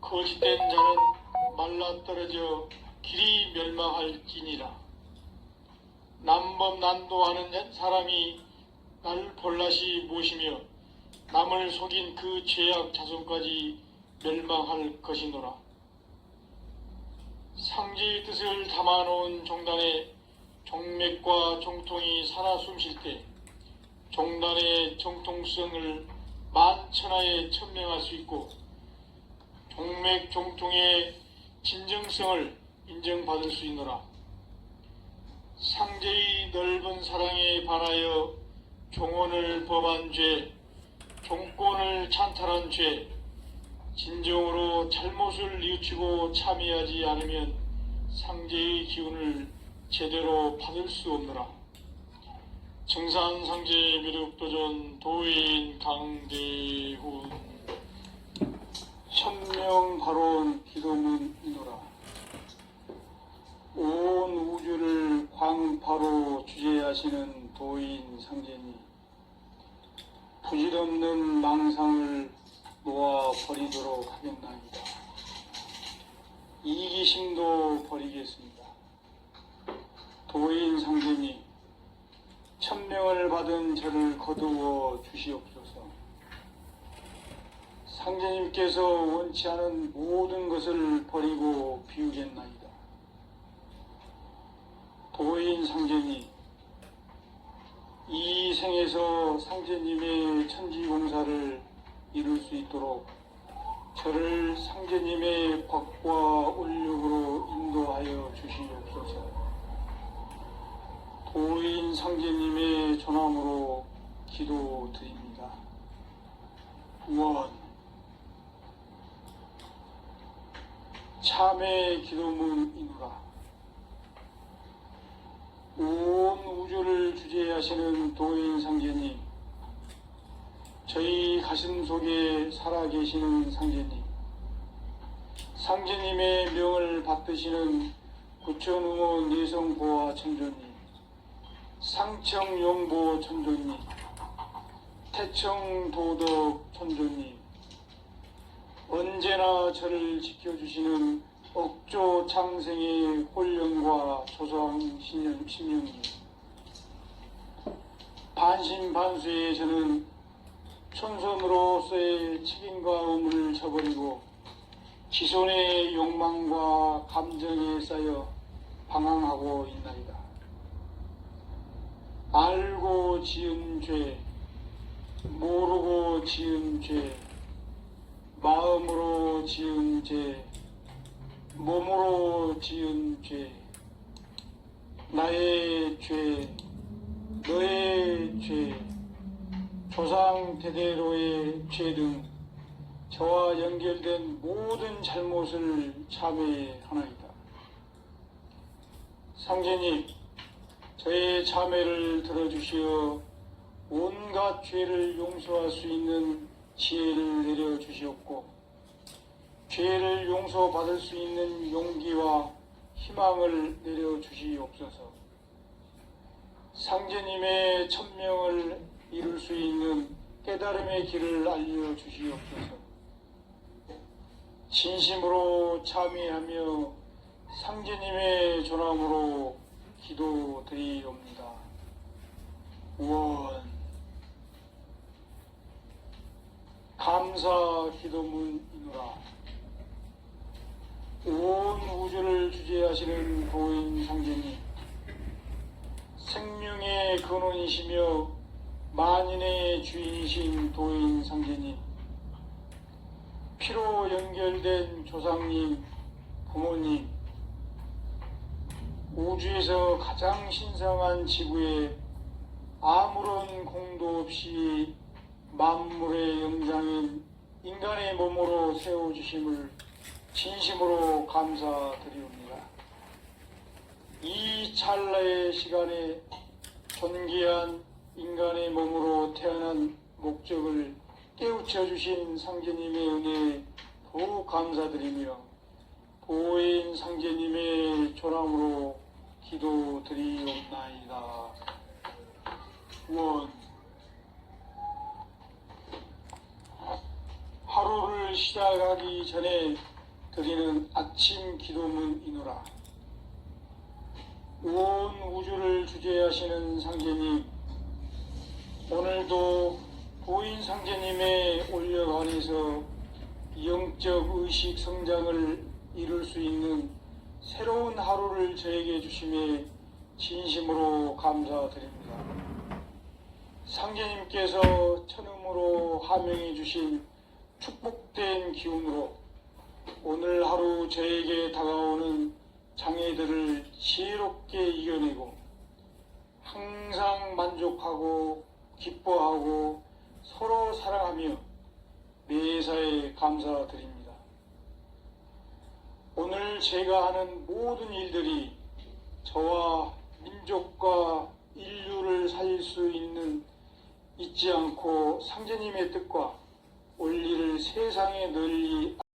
거짓된 자는 말라떨어져 길이 멸망할지니라. 남범난도하는 사람이 날 볼라시 모시며 남을 속인 그 죄악 자손까지 멸망할 것이노라. 상제의 뜻을 담아놓은 종단에 종맥과 종통이 살아 숨쉴 때 종단의 정통성을 만천하에 천명할 수 있고 종맥 종통의 진정성을 인정받을 수 있노라. 상제의 넓은 사랑에 반하여 종언을 범한 죄, 종권을 찬탈한 죄, 진정으로 잘못을 뉘우치고 참여하지 않으면 상제의 기운을 제대로 받을 수 없노라. 정산상제 미륵도전 도인 강대훈 현명 바로운 기도문이노라. 온 우주를 광파로 주재하시는 도인 상제님 부질없는 망상을 놓아 버리도록 하겠나이다. 이기심도 버리겠습니다. 도인 상제님 천명을 받은 저를 거두어 주시옵소서. 상제님께서 원치 않은 모든 것을 버리고 비우겠나이다. 도인 상제님, 이 생에서 상제님의 천지공사를 이룰 수 있도록 저를 상제님의 법과 올력으로 인도하여 주시옵소서. 도인 상제님의 전함으로 기도드립니다. 원 참의 기도문이누라. 온 우주를 주재하시는 도인 상제님, 저희 가슴 속에 살아계시는 상제님, 상제님의 명을 받드시는 구천웅호 내성보화 천조님, 상청용보 천조님, 태청도덕 천조님, 언제나 저를 지켜주시는 억조 창생의 홀령과 조상 신령, 신령님, 반신반수의 저는 천선으로서의 책임과 의무를 저버리고 지손의 욕망과 감정에 쌓여 방황하고 있나이다. 알고 지은 죄, 모르고 지은 죄, 마음으로 지은 죄, 몸으로 지은 죄, 나의 죄, 너의 죄, 조상 대대로의 죄 등 저와 연결된 모든 잘못을 참회하나이다. 상제님, 저의 참회를 들어주시어 온갖 죄를 용서할 수 있는 지혜를 내려 주시옵고 죄를 용서받을 수 있는 용기와 희망을 내려 주시옵소서. 상제님의 천명을 이룰 수 있는 깨달음의 길을 알려 주시옵소서. 진심으로 참여하며 상제님의 전함으로 기도드리옵니다. 원 감사 기도문이노라. 온 우주를 주재하시는 도인 상제님, 생명의 근원이시며 만인의 주인이신 도인 상제님, 피로 연결된 조상님, 부모님, 우주에서 가장 신성한 지구에 아무런 공도 없이 만물의 영장인 인간의 몸으로 세워주심을 진심으로 감사드리옵니다. 이 찰나의 시간에 존귀한 인간의 몸으로 태어난 목적을 깨우쳐 주신 상제님의 은혜에 더욱 감사드리며 보혜인 상제님의 조랑으로 기도드리옵나이다. 원 하루를 시작하기 전에 드리는 아침 기도문이노라. 온 우주를 주재하시는 상제님, 오늘도 부인 상제님의 올력 안에서 영적 의식 성장을 이룰 수 있는 새로운 하루를 저에게 주심에 진심으로 감사드립니다. 상제님께서 천음으로 하명해 주신 축복된 기운으로 오늘 하루 저에게 다가오는 장애들을 지혜롭게 이겨내고 항상 만족하고 기뻐하고 서로 사랑하며 매사에 감사드립니다. 오늘 제가 하는 모든 일들이 저와 민족과 인류를 살릴 수 있는 잊지 않고 상제님의 뜻과 세상에 널리